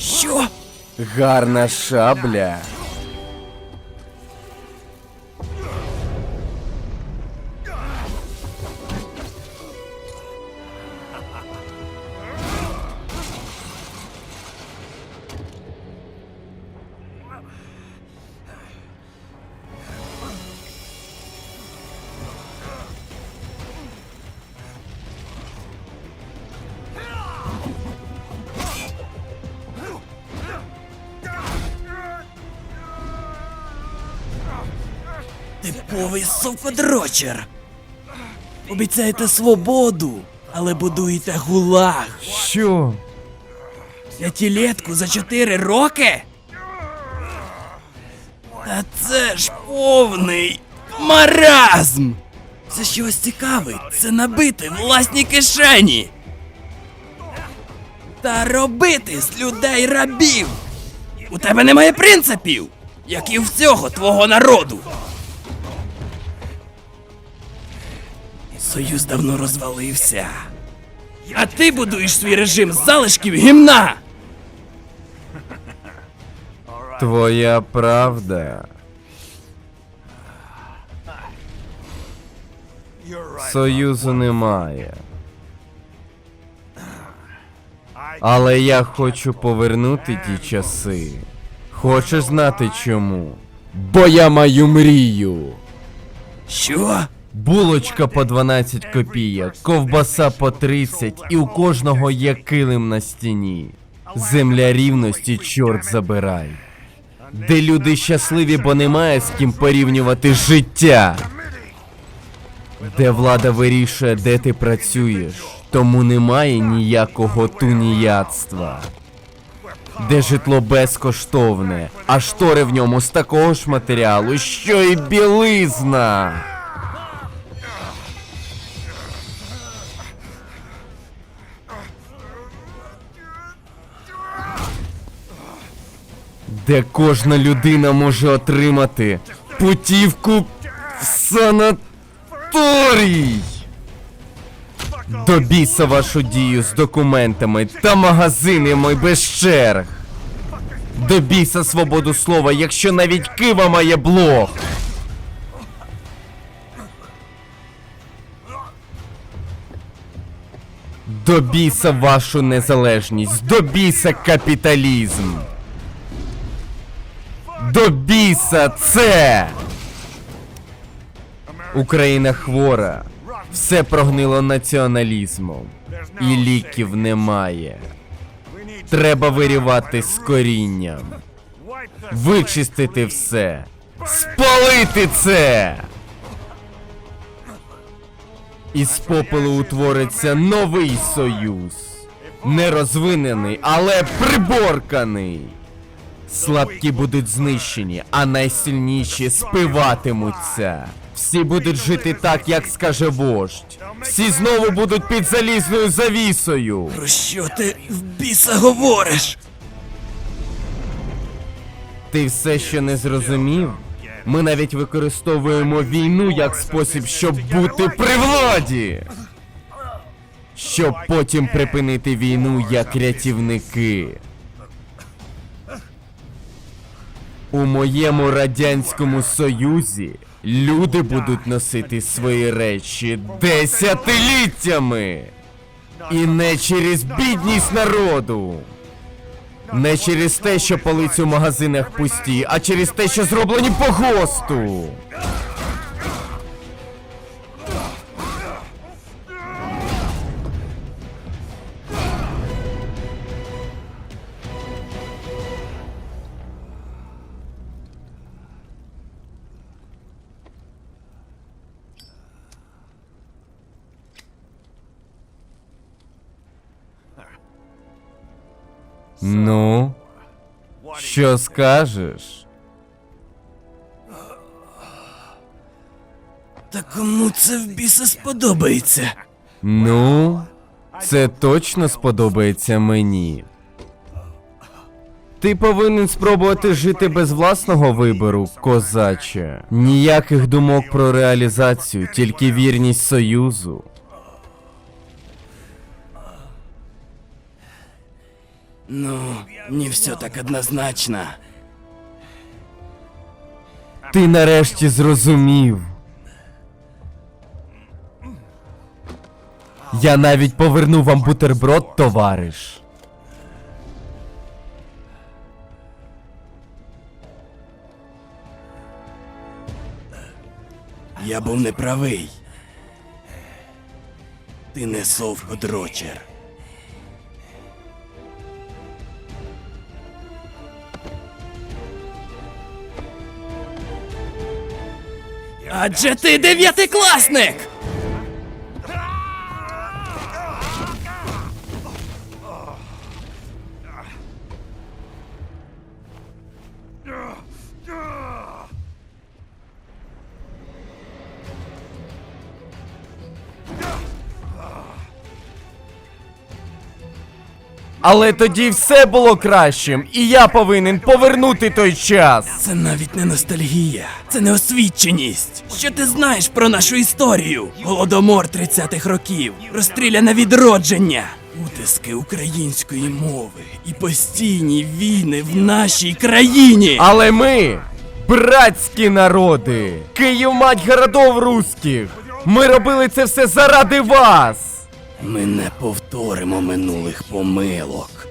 Що? Гарна шабля. Типовий суходрочер. Обіцяєте свободу, але будуєте гулаг. Що? П'ятилетку за 4 роки? Та це ж повний маразм! Все, що вас цікавить, це набити власні кишені. Та робити з людей рабів. У тебе немає принципів, як і в цього твого народу. Союз давно розвалився. А ти будуєш свій режим з залишків гімна. Твоя правда. Союзу немає. Але я хочу повернути ті часи. Хочеш знати чому? Бо я маю мрію. Що? Булочка по 12 копійок, ковбаса по 30 і у кожного є килим на стіні. Земля рівності, чорт забирай. Де люди щасливі, бо немає з ким порівнювати життя. Де влада вирішує, де ти працюєш, тому немає ніякого туніяцтва. Де житло безкоштовне, а штори в ньому з такого ж матеріалу, що і білизна. Де кожна людина може отримати путівку в санаторій. До біса вашу дію з документами та магазинами без черг. До біса свободу слова, якщо навіть Кива має блог. До біса вашу незалежність, до біса капіталізм. До це! Україна хвора. Все прогнило націоналізмом. І ліків немає. Треба вирівати з корінням. Вичистити все. Спалити це! Із попелу утвориться новий союз. Не розвинений, але приборканий. Слабкі будуть знищені, а найсильніші спиватимуться. Всі будуть жити так, як скаже вождь. Всі знову будуть під залізною завісою. Про що ти в біса говориш? Ти все ще не зрозумів? Ми навіть використовуємо війну як спосіб, щоб бути при владі. Щоб потім припинити війну як рятівники. У моєму радянському союзі люди будуть носити свої речі десятиліттями. І не через бідність народу. Не через те, що полиці у магазинах пусті, а через те, що зроблені по ГОСТу. Ну, що скажеш? Та кому це в біса сподобається? Ну, це точно сподобається мені. Ти повинен спробувати жити без власного вибору, козаче. Ніяких думок про реалізацію, тільки вірність союзу. Ну, не все так однозначно. Ти нарешті зрозумів. Я навіть поверну вам бутерброд, товариш. Я був неправий. Ти не совходрочер. Адже ти дев'ятикласник! Але тоді все було кращим, і я повинен повернути той час. Це навіть не ностальгія, це не освіченість. Що ти знаєш про нашу історію? Голодомор 30-х років, розстріляне відродження, утиски української мови і постійні війни в нашій країні. Але ми братські народи, Київ мать городов руських. Ми робили це все заради вас. Ми не повторимо минулих помилок.